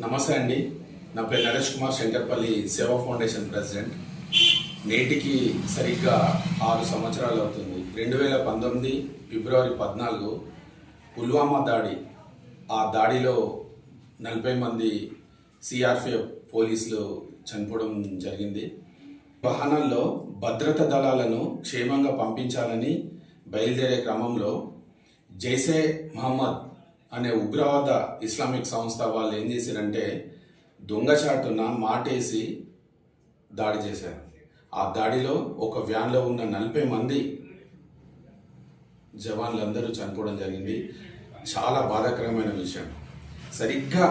నమస్తే అండి. నా పేరు నరేష్ కుమార్ శంకర్పల్లి సేవా ఫౌండేషన్ ప్రెసిడెంట్. నేటికి సరిగ్గా ఆరు సంవత్సరాలు అవుతుంది. రెండు వేల పంతొమ్మిది ఫిబ్రవరి పద్నాలుగు పుల్వామా దాడి. ఆ దాడిలో నలభై మంది సిఆర్పిఎఫ్ పోలీసులు చనిపోవడం జరిగింది. వాహనాల్లో భద్రతా దళాలను క్షేమంగా పంపించాలని బయలుదేరే క్రమంలో జైసే మహమ్మద్ అనే ఉగ్రవాద ఇస్లామిక్ సంస్థ వాళ్ళు ఏం చేశారంటే దొంగచాటున మాటేసి దాడి చేశారు. ఆ దాడిలో ఒక వ్యాన్లో ఉన్న నలభై మంది జవాన్లందరూ చనిపోవడం జరిగింది. చాలా బాధాకరమైన విషయం. సరిగ్గా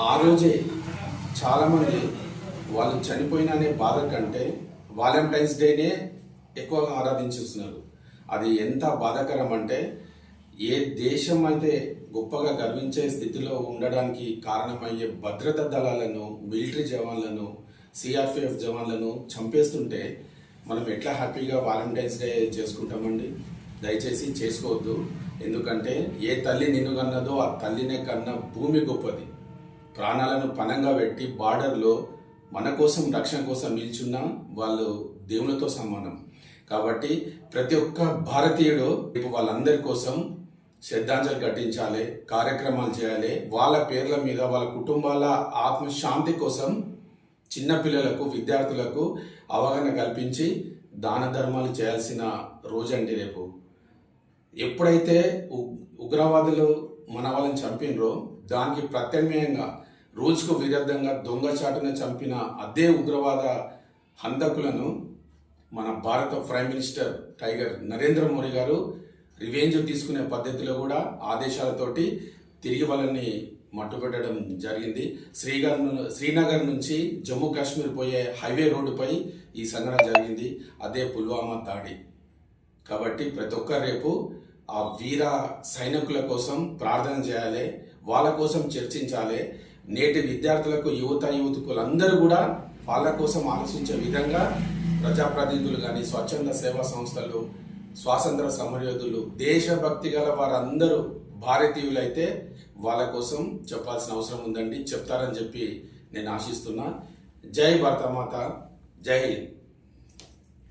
ఆ రోజే చాలామంది వాళ్ళు చనిపోయిననే బాధ కంటే వాలంటైన్స్ డేనే ఎక్కువగా ఆరాధించుస్తున్నారు అది ఎంత బాధాకరం అంటే ఏ దేశం అయితే గొప్పగా గర్వించే స్థితిలో ఉండడానికి కారణమయ్యే భద్రతా దళాలను మిలిటరీ జవాన్లను సిఆర్పిఎఫ్ జవాన్లను చంపేస్తుంటే మనం ఎట్లా హ్యాపీగా వాలంటైన్స్ డే చేసుకుంటామండి? దయచేసి చేసుకోవద్దు. ఎందుకంటే ఏ తల్లి నిన్ను కన్నదో ఆ తల్లినే కన్న భూమి గొప్పది. ప్రాణాలను పనంగా పెట్టి బార్డర్లో మన కోసం రక్షణ కోసం నిల్చున్న వాళ్ళు దేవునితో సమానం. కాబట్టి ప్రతి ఒక్క భారతీయుడు రేపు వాళ్ళందరి కోసం శ్రద్ధాంజలి ఘటించాలి కార్యక్రమాలు చేయాలి. వాళ్ళ పేర్ల మీద వాళ్ళ కుటుంబాల ఆత్మశాంతి కోసం చిన్నపిల్లలకు విద్యార్థులకు అవగాహన కల్పించి దాన ధర్మాలు చేయాల్సిన రోజండి రేపు. ఎప్పుడైతే ఉగ్రవాదులు మన వాళ్ళని చంపినరో దానికి ప్రత్యామ్నాయంగా రూల్స్కు విరుద్ధంగా దొంగచాటున చంపిన అదే ఉగ్రవాద హంతకులను మన భారత prime minister tiger Narendra Modi garu revenge తీసుకునే పద్ధతిలో కూడా ఆదేశాలతోటి తిరిగి వాళ్ళని మట్టుపెట్టడం జరిగింది. శ్రీగర్ శ్రీనగర్ నుంచి జమ్మూ కాశ్మీర్ పోయే హైవే రోడ్డుపై ఈ సంఘటన జరిగింది. అదే పుల్వామా దాడి. కాబట్టి ప్రతి ఒక్కరు రేపు ఆ వీర సైనికుల కోసం ప్రార్థన చేయాలి. వాళ్ళ కోసం చర్చించాలి. నేటి విద్యార్థులకు యువత యువతకులందరూ కూడా వాళ్ళ కోసం ఆలోచించే విధంగా ప్రజాప్రతినిధులు కానీ స్వచ్ఛంద సేవా సంస్థలు స్వాతంత్ర సమరయోధులు దేశభక్తి గల వారందరూ భారతీయులైతే వాళ్ళ కోసం చెప్పాల్సిన అవసరం ఉందండి చెప్తారని చెప్పి నేను ఆశిస్తున్నా. జై భారతమాత జై హింద్.